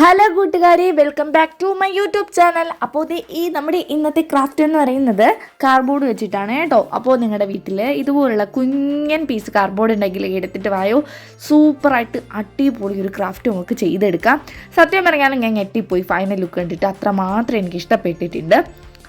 Hello കൂട്ടുകാരെ. Welcome back to my YouTube channel അപ്പോൾ ഇത് ഈ നമ്മുടെ ഇന്നത്തെ ക്രാഫ്റ്റ് എന്ന് പറയുന്നത് കാർഡ്ബോർഡ് വെച്ചിട്ടാണ് കേട്ടോ. അപ്പോൾ നിങ്ങളുടെ വീട്ടിൽ ഇതുപോലുള്ള കുഞ്ഞൻ പീസ് കാർഡ്ബോർഡ് ഉണ്ടെങ്കിൽ എടുത്തിട്ട് വായോ. സൂപ്പറായിട്ട് അടിപൊളി ഒരു ക്രാഫ്റ്റ് നമുക്ക് ചെയ്തെടുക്കാം. സത്യം പറഞ്ഞാലും ഞാൻ ഞെട്ടിപ്പോയി. ഫൈനൽ ലുക്ക് കണ്ടിട്ട് അത്രമാത്രം എനിക്ക് ഇഷ്ടപ്പെട്ടിട്ടുണ്ട്.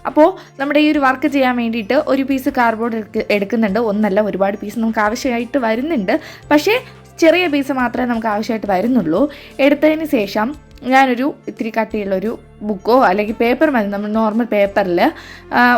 അപ്പോൾ നമ്മുടെ ഈ ഒരു വർക്ക് ചെയ്യാൻ വേണ്ടിയിട്ട് ഒരു പീസ് കാർഡ്ബോർഡ് എടുക്കുന്നുണ്ട്. ഒന്നല്ല ഒരുപാട് പീസ് നമുക്ക് ആവശ്യമായിട്ട് വരുന്നുണ്ട്. പക്ഷേ ചെറിയ പീസ് മാത്രമേ നമുക്ക് ആവശ്യമായിട്ട് വരുന്നുള്ളൂ. എടുത്തതിന് ശേഷം ഞാനൊരു ഇത്തിരി കട്ടിയുള്ളൊരു ബുക്കോ അല്ലെങ്കിൽ പേപ്പർ മതി നമ്മൾ നോർമൽ പേപ്പറിൽ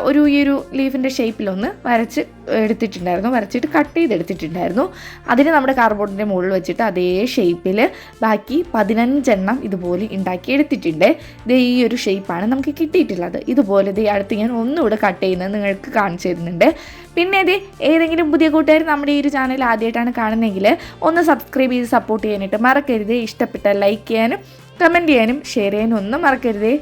ഒരു ഈ ഒരു ലീഫിന്റെ ഷേപ്പിലൊന്ന് വരച്ച് എടുത്തിട്ടുണ്ടായിരുന്നു വരച്ചിട്ട് കട്ട് ചെയ്തെടുത്തിട്ടുണ്ടായിരുന്നു. അതിന് നമ്മുടെ കാർബോർഡിന്റെ മുകളിൽ വെച്ചിട്ട് അതേ ഷേപ്പിൽ ബാക്കി പതിനഞ്ചെണ്ണം ഇതുപോലെ ഉണ്ടാക്കി എടുത്തിട്ടുണ്ട്. ഇത് ഈ ഒരു ഷേപ്പാണ് നമുക്ക് കിട്ടിയിട്ടുള്ളത്. ഇതുപോലെ ഇത് അടുത്ത് ഞാൻ ഒന്നുകൂടെ കട്ട് ചെയ്യുന്നത് നിങ്ങൾക്ക് കാണിച്ചു തരുന്നുണ്ട്. പിന്നെ ഇത് ഏതെങ്കിലും പുതിയ കൂട്ടുകാർ നമ്മുടെ ഈ ഒരു ചാനൽ ആദ്യമായിട്ടാണ് കാണുന്നതെങ്കിൽ ഒന്ന് സബ്സ്ക്രൈബ് ചെയ്ത് സപ്പോർട്ട് ചെയ്യാനായിട്ട് മറക്കരുത്. ഇഷ്ടപ്പെട്ട ലൈക്ക് ചെയ്യാനും കമന്റ് ചെയ്യാനും ഷെയർ ചെയ്യാനും ഒന്നും മറക്കരുതേ.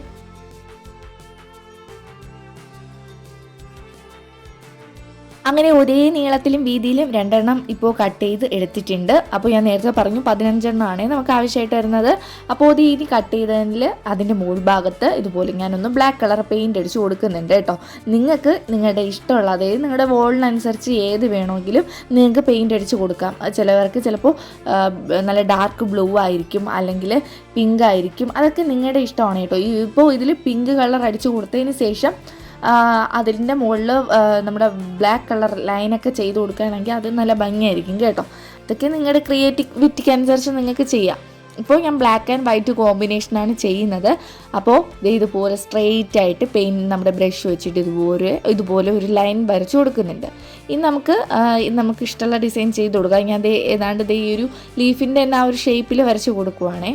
അങ്ങനെ ഒരേ നീളത്തിലും വീതിയിലും രണ്ടെണ്ണം ഇപ്പോൾ കട്ട് ചെയ്ത് എടുത്തിട്ടുണ്ട്. അപ്പോൾ ഞാൻ നേരത്തെ പറഞ്ഞു പതിനഞ്ചെണ്ണമാണ് നമുക്ക് ആവശ്യമായിട്ട് വരുന്നത്. അപ്പോൾ ഇത് ഇനി കട്ട് ചെയ്തതിൽ അതിന്റെ മുകൾ ഭാഗത്ത് ഇതുപോലെ ഞാനൊന്ന് ബ്ലാക്ക് കളർ പെയിന്റ് അടിച്ച് കൊടുക്കുന്നുണ്ട് കേട്ടോ. നിങ്ങൾക്ക് നിങ്ങളുടെ ഇഷ്ടമുള്ള അതായത് നിങ്ങളുടെ വോളിനനുസരിച്ച് ഏത് വേണമെങ്കിലും നിങ്ങൾക്ക് പെയിന്റ് അടിച്ച് കൊടുക്കാം. ചിലവർക്ക് ചിലപ്പോൾ നല്ല ഡാർക്ക് ബ്ലൂ ആയിരിക്കും അല്ലെങ്കിൽ പിങ്ക് ആയിരിക്കും. അതൊക്കെ നിങ്ങളുടെ ഇഷ്ടമാണ് കേട്ടോ. ഇപ്പോൾ ഇതിൽ പിങ്ക് കളർ അടിച്ച് കൊടുത്തതിന് ശേഷം അതിന്റെ മുകളിൽ നമ്മുടെ ബ്ലാക്ക് കളർ ലൈനൊക്കെ ചെയ്ത് കൊടുക്കുകയാണെങ്കിൽ അത് നല്ല ഭംഗിയായിരിക്കും കേട്ടോ. ഇതൊക്കെ നിങ്ങളുടെ ക്രിയേറ്റിവിറ്റിക്ക് അനുസരിച്ച് നിങ്ങൾക്ക് ചെയ്യാം. ഇപ്പോൾ ഞാൻ ബ്ലാക്ക് ആൻഡ് വൈറ്റ് കോമ്പിനേഷനാണ് ചെയ്യുന്നത്. അപ്പോൾ ഇത് ഇതുപോലെ സ്ട്രെയിറ്റ് ആയിട്ട് പെയിന്റ് നമ്മുടെ ബ്രഷ് വെച്ചിട്ട് ഇതുപോലെ ഇതുപോലെ ഒരു ലൈൻ വരച്ചു കൊടുക്കുന്നുണ്ട്. ഇനി നമുക്ക് നമുക്ക് ഇഷ്ടമുള്ള ഡിസൈൻ ചെയ്ത് കൊടുക്കാം. ഞാൻ ഏതാണ്ട് ഈ ഒരു ലീഫിന്റെ തന്നെ ആ ഒരു ഷേപ്പിൽ വരച്ച് കൊടുക്കുവാണേ.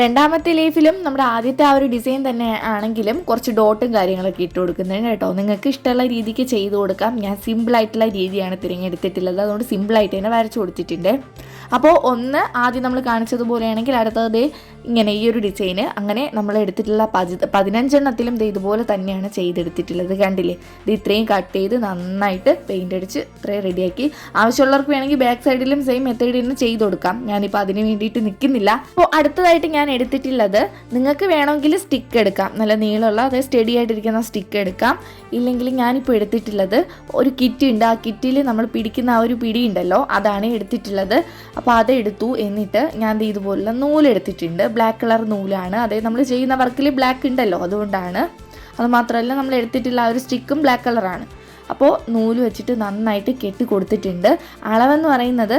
രണ്ടാമത്തെ ലീഫിലും നമ്മുടെ ആദ്യത്തെ ആ ഒരു ഡിസൈൻ തന്നെ ആണെങ്കിലും കുറച്ച് ഡോട്ടും കാര്യങ്ങളൊക്കെ ഇട്ട് കൊടുക്കുന്നുണ്ട് കേട്ടോ. നിങ്ങൾക്ക് ഇഷ്ടമുള്ള രീതിക്ക് ചെയ്ത് കൊടുക്കാം. ഞാൻ സിമ്പിളായിട്ടുള്ള രീതിയാണ് തിരഞ്ഞെടുത്തിട്ടുള്ളത്. അതുകൊണ്ട് സിമ്പിളായിട്ട് തന്നെ വരച്ചു കൊടുത്തിട്ടുണ്ട്. അപ്പോൾ ഒന്ന് ആദ്യം നമ്മൾ കാണിച്ചതുപോലെയാണെങ്കിൽ അടുത്തത് ഇങ്ങനെ ഈ ഒരു ഡിസൈന് അങ്ങനെ നമ്മൾ എടുത്തിട്ടുള്ള പതി പതിനഞ്ചെണ്ണത്തിലും ഇത് ഇതുപോലെ തന്നെയാണ് ചെയ്തെടുത്തിട്ടുള്ളത്. കണ്ടില്ലേ? ഇത് ഇത്രയും കട്ട് ചെയ്ത് നന്നായിട്ട് പെയിന്റ് അടിച്ച് ഇത്രയും റെഡിയാക്കി ആവശ്യമുള്ളവർക്ക് വേണമെങ്കിൽ ബാക്ക് സൈഡിലും സെയിം മെത്തേഡിൽ നിന്ന് ചെയ്ത് കൊടുക്കാം. ഞാനിപ്പോൾ അതിന് വേണ്ടിയിട്ട് നിൽക്കുന്നില്ല. അപ്പോൾ അടുത്തതായിട്ട് ഞാൻ എടുത്തിട്ടുള്ളത് നിങ്ങൾക്ക് വേണമെങ്കിൽ സ്റ്റിക്ക് എടുക്കാം. നല്ല നീളമുള്ള അതായത് സ്റ്റഡി ആയിട്ടിരിക്കുന്ന സ്റ്റിക്ക് എടുക്കാം. ഇല്ലെങ്കിൽ ഞാനിപ്പോൾ എടുത്തിട്ടുള്ളത് ഒരു കിറ്റ് ഉണ്ട്. ആ കിറ്റിൽ നമ്മൾ പിടിക്കുന്ന ആ ഒരു പിടി ഉണ്ടല്ലോ അതാണ് എടുത്തിട്ടുള്ളത്. അപ്പോൾ അതെടുത്തു. എന്നിട്ട് ഞാൻ ഇതുപോലുള്ള നൂലെടുത്തിട്ടുണ്ട്. Black colour നൂലാണ്. അതായത് നമ്മൾ ചെയ്യുന്ന വർക്കിൽ ബ്ലാക്ക് ഉണ്ടല്ലോ അതുകൊണ്ടാണ്. അത് മാത്രമല്ല നമ്മൾ എടുത്തിട്ടുള്ള ആ ഒരു സ്റ്റിക്കും ബ്ലാക്ക് കളറാണ് അപ്പോൾ നൂൽ വെച്ചിട്ട് നന്നായിട്ട് കെട്ടി കൊടുത്തിട്ടുണ്ട് അളവെന്ന് പറയുന്നത്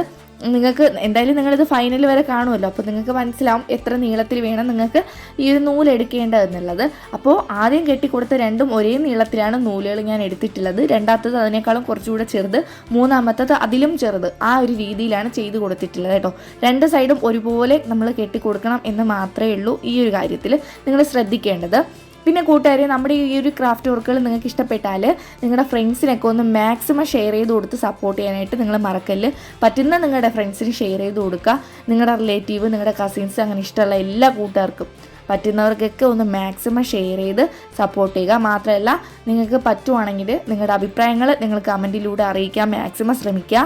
നിങ്ങൾക്ക് എന്തായാലും നിങ്ങളിത് ഫൈനൽ വരെ കാണുമല്ലോ. അപ്പോൾ നിങ്ങൾക്ക് മനസ്സിലാവും എത്ര നീളത്തിൽ വേണം നിങ്ങൾക്ക് ഈ ഒരു നൂൽ എടുക്കേണ്ടതെന്നുള്ളത് അപ്പോൾ ആദ്യം കെട്ടിക്കൊടുത്ത രണ്ടും ഒരേ നീളത്തിലാണ് നൂലുകൾ ഞാൻ എടുത്തിട്ടുള്ളത്. രണ്ടാമത്തത് അതിനേക്കാളും കുറച്ചുകൂടെ ചെറുത് മൂന്നാമത്തത് അതിലും ചെറുത് ആ ഒരു രീതിയിലാണ് ചെയ്ത് കൊടുത്തിട്ടുള്ളത് കേട്ടോ. രണ്ട് സൈഡും ഒരുപോലെ നമ്മൾ കെട്ടിക്കൊടുക്കണം എന്ന് മാത്രമേ ഉള്ളൂ ഈ ഒരു കാര്യത്തിൽ. നിങ്ങൾ ശ്രദ്ധിക്കേണ്ടത്. പിന്നെ കൂട്ടുകാരെ നമ്മുടെ ഈ ഒരു ക്രാഫ്റ്റ് വർക്കുകൾ നിങ്ങൾക്ക് ഇഷ്ടപ്പെട്ടാൽ നിങ്ങളുടെ ഫ്രണ്ട്സിനൊക്കെ ഒന്ന് മാക്സിമം ഷെയർ ചെയ്ത് കൊടുത്ത് സപ്പോർട്ട് ചെയ്യാനായിട്ട് നിങ്ങൾ മറക്കല്ല്. പറ്റുന്ന നിങ്ങളുടെ ഫ്രണ്ട്സിന് ഷെയർ ചെയ്ത് കൊടുക്കുക. നിങ്ങളുടെ റിലേറ്റീവ് നിങ്ങളുടെ കസിൻസ് അങ്ങനെ ഇഷ്ടമുള്ള എല്ലാ കൂട്ടുകാർക്കും പറ്റുന്നവർക്കൊക്കെ ഒന്ന് മാക്സിമം ഷെയർ ചെയ്ത് സപ്പോർട്ട് ചെയ്യുക. മാത്രമല്ല നിങ്ങൾക്ക് പറ്റുവാണെങ്കിൽ നിങ്ങളുടെ അഭിപ്രായങ്ങൾ നിങ്ങൾ കമന്റിലൂടെ അറിയിക്കാൻ മാക്സിമം ശ്രമിക്കുക.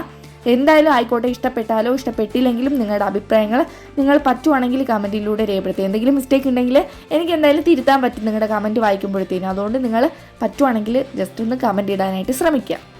എന്തായാലും ആയിക്കോട്ടെ ഇഷ്ടപ്പെട്ടാലോ ഇഷ്ടപ്പെട്ടില്ലെങ്കിലും നിങ്ങളുടെ അഭിപ്രായങ്ങൾ നിങ്ങൾ പറ്റുവാണെങ്കിൽ കമന്റിലൂടെ രേഖപ്പെടുത്തുക എന്തെങ്കിലും മിസ്റ്റേക്ക് ഉണ്ടെങ്കിൽ എനിക്ക് എന്തായാലും തിരുത്താൻ പറ്റും നിങ്ങളുടെ കമന്റ് വായിക്കുമ്പോഴത്തേനും. അതുകൊണ്ട് നിങ്ങൾ പറ്റുവാണെങ്കിൽ ജസ്റ്റ് ഒന്ന് കമന്റ് ഇടാനായിട്ട് ശ്രമിക്കുക.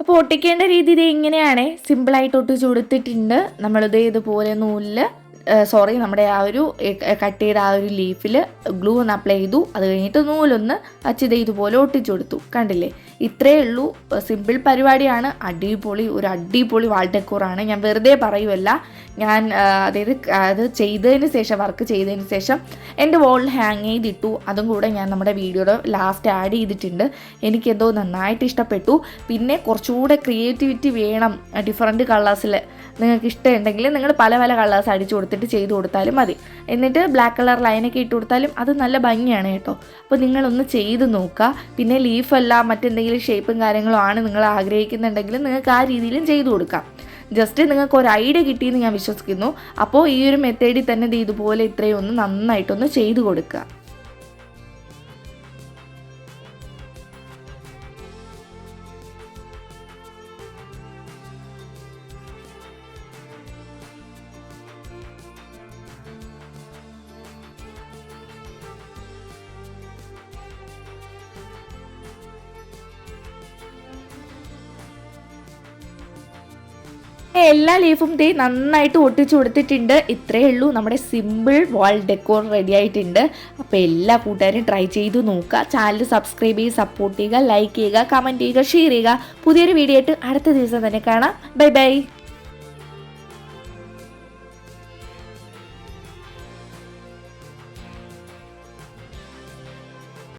അപ്പോൾ ഒട്ടിക്കേണ്ട രീതി ഇത് ഇങ്ങനെയാണ്. സിമ്പിളായിട്ട് ഒട്ടിച്ചു കൊടുത്തിട്ടുണ്ട്. നമ്മളിത് ഇതുപോലെ നൂലിൽ സോറി നമ്മുടെ ആ ഒരു കട്ട് ചെയ്ത ആ ഒരു ലീഫിൽ ഗ്ലൂ ഒന്ന് അപ്ലൈ ചെയ്തു. അത് കഴിഞ്ഞിട്ട് നൂലൊന്ന് അച്ചിത ഇതുപോലെ ഒട്ടിച്ചു കൊടുത്തു. കണ്ടില്ലേ? ഇത്രയേ ഉള്ളൂ. സിമ്പിൾ പരിപാടിയാണ്. അടിപൊളി ഒരു അടിപൊളി വാൾ ഡെക്കോറാണ് ഞാൻ വെറുതെ പറയുമല്ല ഞാൻ അതായത് അത് ചെയ്തതിന് ശേഷം വർക്ക് ചെയ്തതിന് ശേഷം എന്റെ വോളിൽ ഹാങ് ചെയ്തിട്ടു. അതും കൂടെ ഞാൻ നമ്മുടെ വീഡിയോയുടെ ലാസ്റ്റ് ആഡ് ചെയ്തിട്ടുണ്ട്. എനിക്കെന്തോ നന്നായിട്ട് ഇഷ്ടപ്പെട്ടു. പിന്നെ കുറച്ചുകൂടെ ക്രിയേറ്റിവിറ്റി വേണം. ഡിഫറെന്റ് കളേഴ്സിൽ നിങ്ങൾക്ക് ഇഷ്ടമുണ്ടെങ്കിൽ നിങ്ങൾ പല പല കളേഴ്സ് അടിച്ചു കൊടുത്തിട്ട് ചെയ്ത് കൊടുത്താലും മതി. എന്നിട്ട് ബ്ലാക്ക് കളർ ലൈനൊക്കെ ഇട്ട് കൊടുത്താലും അത് നല്ല ഭംഗിയാണ് കേട്ടോ. അപ്പോൾ നിങ്ങളൊന്ന് ചെയ്ത് നോക്കുക. പിന്നെ ലീഫല്ല മറ്റെന്തെങ്കിലും ഷേപ്പും കാര്യങ്ങളും ആണ് നിങ്ങൾ ആഗ്രഹിക്കുന്നുണ്ടെങ്കിൽ നിങ്ങൾക്ക് ആ രീതിയിലും ചെയ്തു കൊടുക്കാം. ജസ്റ്റ് നിങ്ങൾക്ക് ഒരു ഐഡിയ കിട്ടിയെന്ന് ഞാൻ വിശ്വസിക്കുന്നു. അപ്പോൾ ഈ ഒരു മെത്തേഡിൽ തന്നെ ഇതുപോലെ ഇത്രയും ഒന്ന് നന്നായിട്ടൊന്ന് ചെയ്തു കൊടുക്കുക. എല്ലാ ലീഫും ദേ നന്നായിട്ട് ഒട്ടിച്ചു കൊടുത്തിട്ടുണ്ട്. ഇത്രയേ ഉള്ളൂ. നമ്മുടെ സിമ്പിൾ വാൾ ഡെക്കോർ റെഡി ആയിട്ടുണ്ട്. അപ്പോൾ എല്ലാ കൂട്ടുകാരും ട്രൈ ചെയ്ത് നോക്കുക. ചാനൽ സബ്സ്ക്രൈബ് ചെയ്യുക സപ്പോർട്ട് ചെയ്യുക ലൈക്ക് ചെയ്യുക കമന്റ് ചെയ്യുക ഷെയർ ചെയ്യുക. പുതിയൊരു വീഡിയോ ആയിട്ട് അടുത്ത ദിവസം തന്നെ കാണാം. Bye bye